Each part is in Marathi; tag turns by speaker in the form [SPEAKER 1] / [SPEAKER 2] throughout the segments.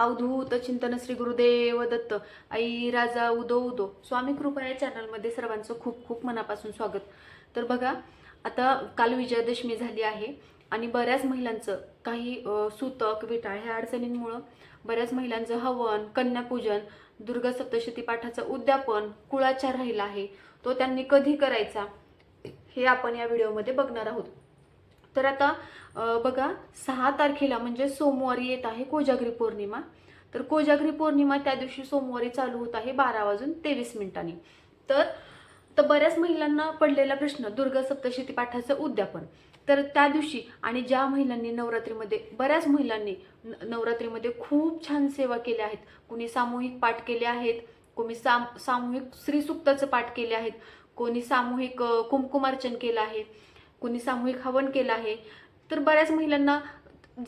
[SPEAKER 1] अवधूत चिंतन श्री गुरुदेव दत्त आई राजा उदो उदो. स्वामी कृपा या चॅनलमध्ये सर्वांचं खूप खूप मनापासून स्वागत. तर बघा आता काल विजयादशमी झाली आहे आणि बऱ्याच महिलांचं काही सूतक विटा विटाळ ह्या अडचणींमुळं बऱ्याच महिलांचं हवन कन्यापूजन दुर्गा सप्तशती पाठाचं उद्यापन कुळाचार राहिला आहे. तो त्यांनी कधी करायचा हे आपण या व्हिडिओमध्ये बघणार आहोत. तर आता बघा सहा तारखेला म्हणजे सोमवारी येत आहे कोजागरी पौर्णिमा. तर कोजागरी पौर्णिमा त्या दिवशी सोमवारी चालू होत आहे बारा वाजून तेवीस मिनिटांनी. तर तर बऱ्याच महिलांना पडलेला प्रश्न दुर्गा सप्तशती पाठाचं उद्यापन. तर त्या दिवशी आणि ज्या महिलांनी नवरात्रीमध्ये बऱ्याच महिलांनी नवरात्रीमध्ये खूप छान सेवा केल्या आहेत. कुणी सामूहिक पाठ केले आहेत कोणी साम सामूहिक श्रीसुक्ताचं पाठ केले आहेत कोणी सामूहिक कुमकुमार्चन कुंकुमार्चन केलं आहे. कुणी सामूहिक हवन केलं आहे तर बऱ्याच महिलांना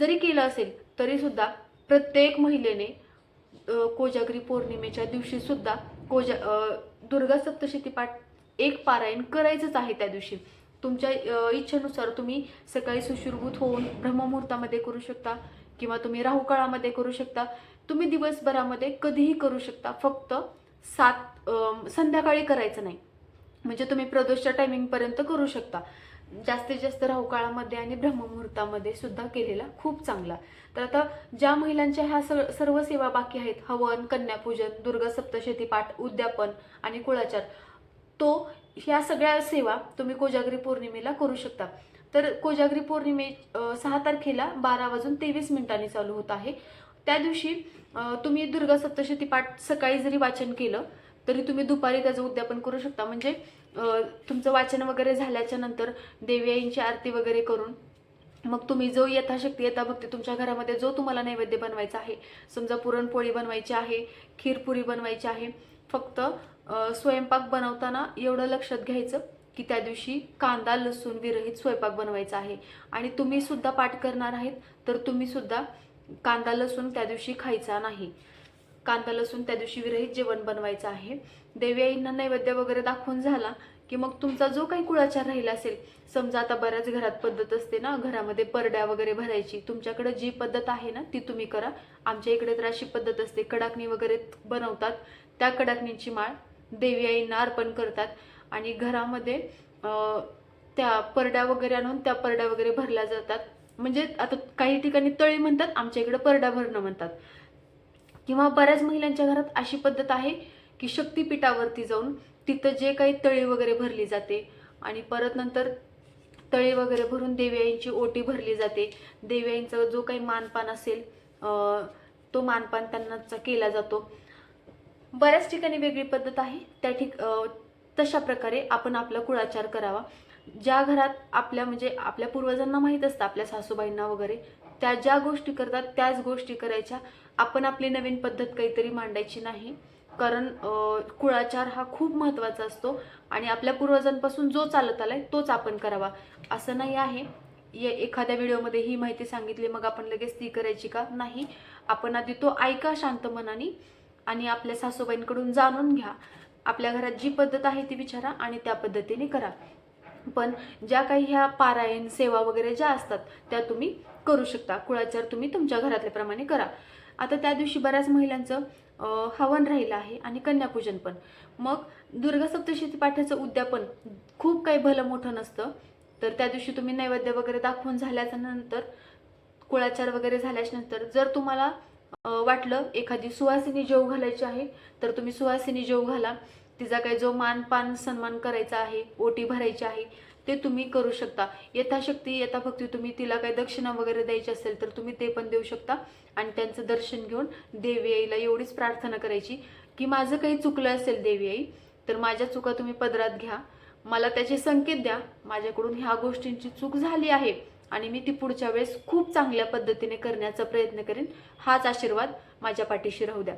[SPEAKER 1] जरी केलं असेल तरीसुद्धा प्रत्येक महिलेने कोजागरी पौर्णिमेच्या दिवशीसुद्धा कोजा दुर्गा सप्तशती पाठ एक पारायण करायचंच आहे त्या दिवशी. तुमच्या इच्छेनुसार तुम्ही सकाळी सुशुरभूत होऊन ब्रह्ममुहूर्तामध्ये करू शकता किंवा तुम्ही राहुकाळामध्ये करू शकता. तुम्ही दिवसभरामध्ये कधीही करू शकता फक्त सात संध्याकाळी करायचं नाही. म्हणजे तुम्ही प्रदोषच्या टायमिंगपर्यंत करू शकता. जास्तीत जास्त राहुकाळामध्ये आणि ब्रह्ममुहूर्तामध्ये सुद्धा केलेला खूप चांगला. तर आता ज्या महिलांच्या ह्या सर्व सेवा बाकी आहेत हवन कन्यापूजन दुर्गा सप्तशती पाठ उद्यापन आणि कुळाचार तो ह्या सगळ्या सेवा तुम्ही कोजागरी पौर्णिमेला करू शकता. तर कोजागरी पौर्णिमे सहा तारखेला बारा वाजून तेवीस मिनिटांनी चालू होत आहे. त्या दिवशी तुम्ही दुर्गा सप्तशती पाठ सकाळी जरी वाचन केलं तरी तुम्ही दुपारी त्याचं उद्यापन करू शकता. म्हणजे तुमचं वाचन वगैरे झाल्याच्यानंतर देवी आईंची आरती वगैरे करून मग तुम्ही जो यथाशक्ती यथाभक्ती तुमच्या घरामध्ये जो तुम्हाला नैवेद्य बनवायचा आहे समजा पुरणपोळी बनवायची आहे खीरपुरी बनवायची आहे फक्त स्वयंपाक बनवताना एवढं लक्षात घ्यायचं की त्या दिवशी कांदा लसूण विरहित स्वयंपाक बनवायचा आहे. आणि तुम्ही सुद्धा पाठ करणार आहेत तर तुम्ही सुद्धा कांदा लसूण त्या दिवशी खायचा नाही. कांदा लसूण त्या दिवशी विरहित जेवण बनवायचं आहे. देवी आईंना नैवेद्य वगैरे दाखवून झाला की मग तुमचा जो काही कुळाचार राहिला असेल समजा आता बऱ्याच घरात पद्धत असते ना घरामध्ये परड्या वगैरे भरायची तुमच्याकडे जी पद्धत आहे ना ती तुम्ही करा. आमच्या इकडे तर अशी पद्धत असते कडाकणी वगैरे बनवतात त्या कडाकणीची माळ देवी आईंना अर्पण करतात. आणि घरामध्ये त्या परड्या वगैरे आणून त्या परड्या वगैरे भरल्या जातात. म्हणजे आता काही ठिकाणी तळी म्हणतात आमच्या इकडे परड्या भरणं म्हणतात. किंवा बऱ्याच महिलांच्या घरात अशी पद्धत आहे की शक्तिपीठावरती जाऊन तिथं जे काही तळी वगैरे भरली जाते आणि परत नंतर तळी वगैरे भरून देव्याईंची ओटी भरली जाते. देव्याईंचा जो काही मानपान असेल तो मानपान त्यांना केला जातो. बऱ्याच ठिकाणी वेगळी पद्धत आहे. त्या ठिक तशा प्रकारे आपण आपला कुळाचार करावा. ज्या घरात आपल्या म्हणजे आपल्या पूर्वजांना माहीत असतं आपल्या सासूबाईंना वगैरे त्या ज्या गोष्टी करतात त्याच गोष्टी करायच्या. आपण आपली नवीन पद्धत काहीतरी मांडायची नाही. कारण कुळाचार हा खूप महत्त्वाचा असतो आणि आपल्या पूर्वजांपासून जो चालत आलाय तोच आपण करावा. असं नाही आहे. ये एखाद्या व्हिडिओमध्ये ही माहिती सांगितली मग आपण लगेच ती करायची का? नाही. आपण आधी तो ऐका शांत मनाने आणि आपल्या सासूबाईंकडून जाणून घ्या. आपल्या घरात जी पद्धत आहे ती विचारा आणि त्या पद्धतीने करा. पण ज्या काही ह्या पारायण सेवा वगैरे ज्या असतात त्या तुम्ही करू शकता. कुळाचार तुम्ही तुमच्या घरातल्याप्रमाणे करा. आता त्या दिवशी बऱ्याच महिलांचं हवन राहिलं आहे आणि कन्यापूजन पण. मग दुर्गा सप्तशती पाठाचं उद्यापन खूप काही भलं मोठं नसतं. तर त्या दिवशी तुम्ही नैवेद्य वगैरे दाखवून झाल्याच्यानंतर कुळाचार वगैरे झाल्याच्यानंतर जर तुम्हाला वाटलं एखादी सुवासिनी जेव घालायची आहे तर तुम्ही सुवासिनी जेव घाला. तिचा काही जो मान पान सन्मान करायचा आहे ओटी भरायची आहे ते तुम्ही करू शकता. यथाशक्ती यथाभक्ती तुम्ही तिला काही दक्षिणा वगैरे द्यायची असेल तर तुम्ही ते पण देऊ शकता आणि त्यांचं दर्शन घेऊन देवी आईला एवढीच प्रार्थना करायची की माझं काही चुकलं असेल देवी आई तर माझ्या चुका तुम्ही पदरात घ्या. मला त्याचे संकेत द्या. माझ्याकडून ह्या गोष्टींची चूक झाली आहे आणि मी ती पुढच्या वेळेस खूप चांगल्या पद्धतीने करण्याचा प्रयत्न करेन. हाच आशीर्वाद माझ्या पाठीशी राहू द्या.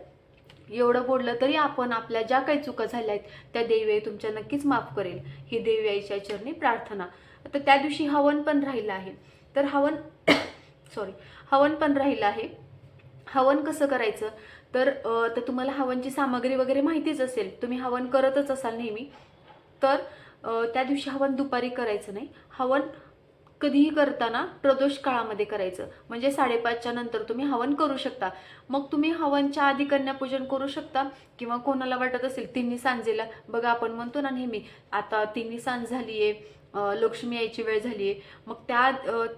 [SPEAKER 1] एवढं बोललं तरी आपण आपल्या ज्या काही चुका झाल्या आहेत त्या देवी आई तुमच्या नक्कीच माफ करेल. ही देवी आईच्या चरणी प्रार्थना. तर त्या दिवशी हवन पण राहिलं आहे. तर हवन सॉरी हवन पण राहिलं आहे. हवन कसं करायचं? तर तर तुम्हाला हवनची सामग्री वगैरे माहितीच असेल. तुम्ही हवन करतच असाल नेहमी. तर त्या दिवशी हवन दुपारी करायचं नाही. हवन कधीही करताना प्रदोष काळामध्ये करायचं. म्हणजे साडेपाचच्या नंतर तुम्ही हवन करू शकता. मग तुम्ही हवनच्या आधी कन्यापूजन करू शकता. किंवा कोणाला वाटत असेल तिन्ही सांजेला. बघा आपण म्हणतो ना नेहमी आता तिन्ही सांज झाली आहे लक्ष्मी यायची वेळ झाली आहे मग त्या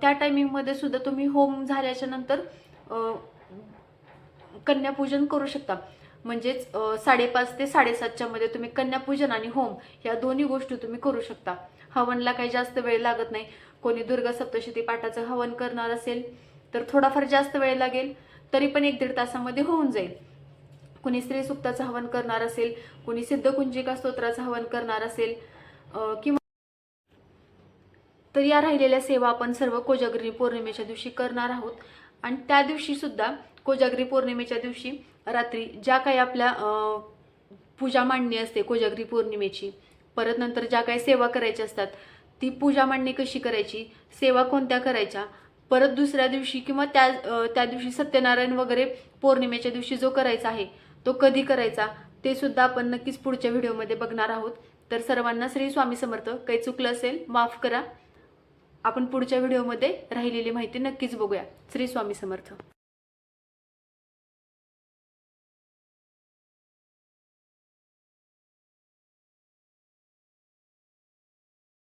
[SPEAKER 1] त्या टायमिंगमध्ये सुद्धा तुम्ही होम झाल्याच्यानंतर कन्यापूजन करू शकता. म्हणजेच साडेपाच ते साडेसातच्या मध्ये तुम्ही कन्यापूजन आणि होम या दोन्ही गोष्टी तुम्ही करू शकता. हवनला काही जास्त वेळ लागत नाही. कोणी दुर्गा सप्तशती पाठाचं हवन करणार असेल तर थोडाफार जास्त वेळ लागेल तरी पण एक दीड तासामध्ये होऊन जाईल. कुणी स्त्री सुक्ताचं हवन करणार असेल कुणी सिद्धकुंजिका स्तोत्राचं हवन करणार असेल किंवा तर या राहिलेल्या सेवा आपण सर्व कोजागरी पौर्णिमेच्या दिवशी करणार आहोत. आणि त्या दिवशी सुद्धा कोजागरी पौर्णिमेच्या दिवशी रात्री ज्या काही आपल्या पूजा मांडणी असते कोजागरी पौर्णिमेची परत नंतर ज्या काही सेवा करायच्या असतात ती पूजा मांडणी कशी करायची सेवा कोणत्या करायच्या परत दुसऱ्या दिवशी किंवा त्या त्या दिवशी सत्यनारायण वगैरे पौर्णिमेच्या दिवशी जो करायचा आहे तो कधी करायचा ते सुद्धा आपण नक्कीच पुढच्या व्हिडिओमध्ये बघणार आहोत. तर सर्वांना श्री स्वामी समर्थ काही चुकलं असेल माफ करा. आपण पुढच्या व्हिडिओमध्ये राहिलेली माहिती नक्कीच बघूया. श्री स्वामी समर्थ.